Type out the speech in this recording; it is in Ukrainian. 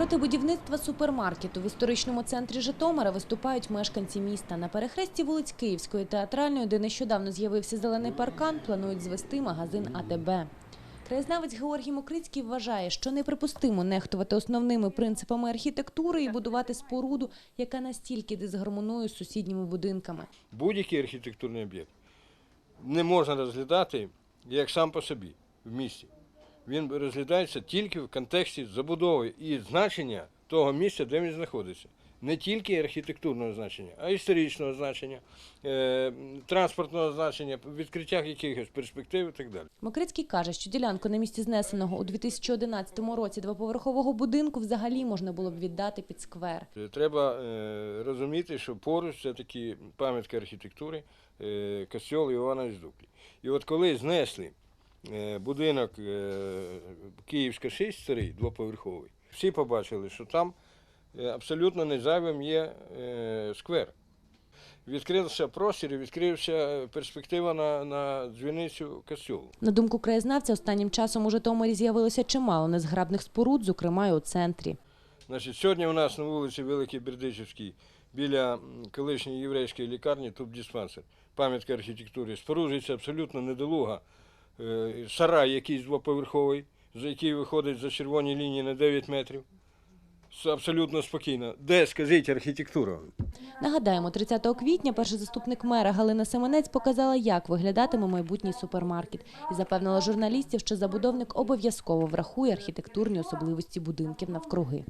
Проти будівництва супермаркету в історичному центрі Житомира виступають мешканці міста. На перехресті вулиць Київської театральної, де нещодавно з'явився зелений паркан, планують звести магазин АТБ. Краєзнавець Георгій Мокрицький вважає, що неприпустимо нехтувати основними принципами архітектури і будувати споруду, яка настільки дисгармонує з сусідніми будинками. будь-який архітектурний об'єкт не можна розглядати як сам по собі в місті. Він розглядається тільки в контексті забудови і значення того місця, де він знаходиться. Не тільки архітектурного значення, а історичного значення, е, транспортного значення, відкриття якихось перспектив і так далі. Мокрицький каже, що ділянку на місці знесеного у 2011 році двоповерхового будинку взагалі можна було б віддати під сквер. Е, Треба е, розуміти, що поруч це такі пам'ятки архітектури, костьол Івана із Дуклі. І от коли знесли будинок е, Київська 6 старий, двоповерховий, всі побачили, що там е, абсолютно не зайвим є е, сквер. Відкрився простір і відкрився перспектива на, на дзвіницю костьолу. На думку краєзнавця, останнім часом у Житомирі з'явилося чимало незграбних споруд, зокрема й у центрі. Значить, сьогодні у нас на вулиці Великій Бердичівській біля колишньої єврейської лікарні тубдиспансер, пам'ятка архітектури, споруджується абсолютно недолуга. Е, Сарай якийсь двоповерховий, за який виходить за червоні лінії на 9 метрів. С- Абсолютно спокійно. Де, скажіть, архітектура? Нагадаємо, 30 квітня перший заступник мера Галина Семенець показала, як виглядатиме майбутній супермаркет, і запевнила журналістів, що забудовник обов'язково врахує архітектурні особливості будинків навкруги.